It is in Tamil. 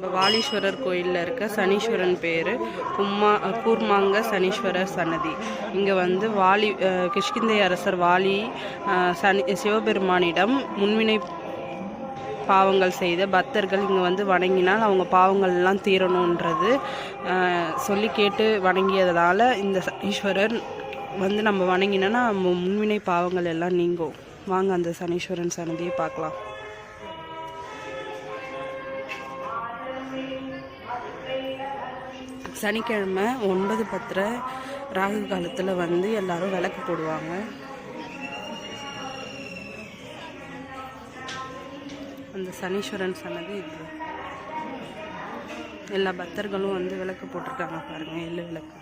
நம்ம வாலீஸ்வரர் கோயிலில் இருக்க சனீஸ்வரன் பேர் கும்மா கூர்மாங்க சனீஸ்வரர் சன்னதி. இங்கே வந்து வாலி கிஷ்கிந்தை அரசர் வாலி சனி சிவபெருமானிடம் முன்வினை பாவங்கள் செய்த பக்தர்கள் இங்கே வந்து வணங்கினால் அவங்க பாவங்கள் எல்லாம் தீரணுன்றது சொல்லி கேட்டு வணங்கியதனால் இந்த சனீஸ்வரர் வந்து நம்ம வணங்கினோன்னா நம்ம முன்வினை பாவங்கள் எல்லாம் நீங்கும். வாங்க அந்த சனீஸ்வரன் சன்னதியை பார்க்கலாம். சனிக்கிழமை ஒன்பது பத்தரை ராகு காலத்தில் வந்து எல்லாரும் விளக்கு போடுவாங்க. அந்த சனீஸ்வரன் சன்னதி இது. எல்லா பக்தர்களும் வந்து விளக்கு போட்டிருக்காங்க பாருங்க எள்ளு விளக்கு.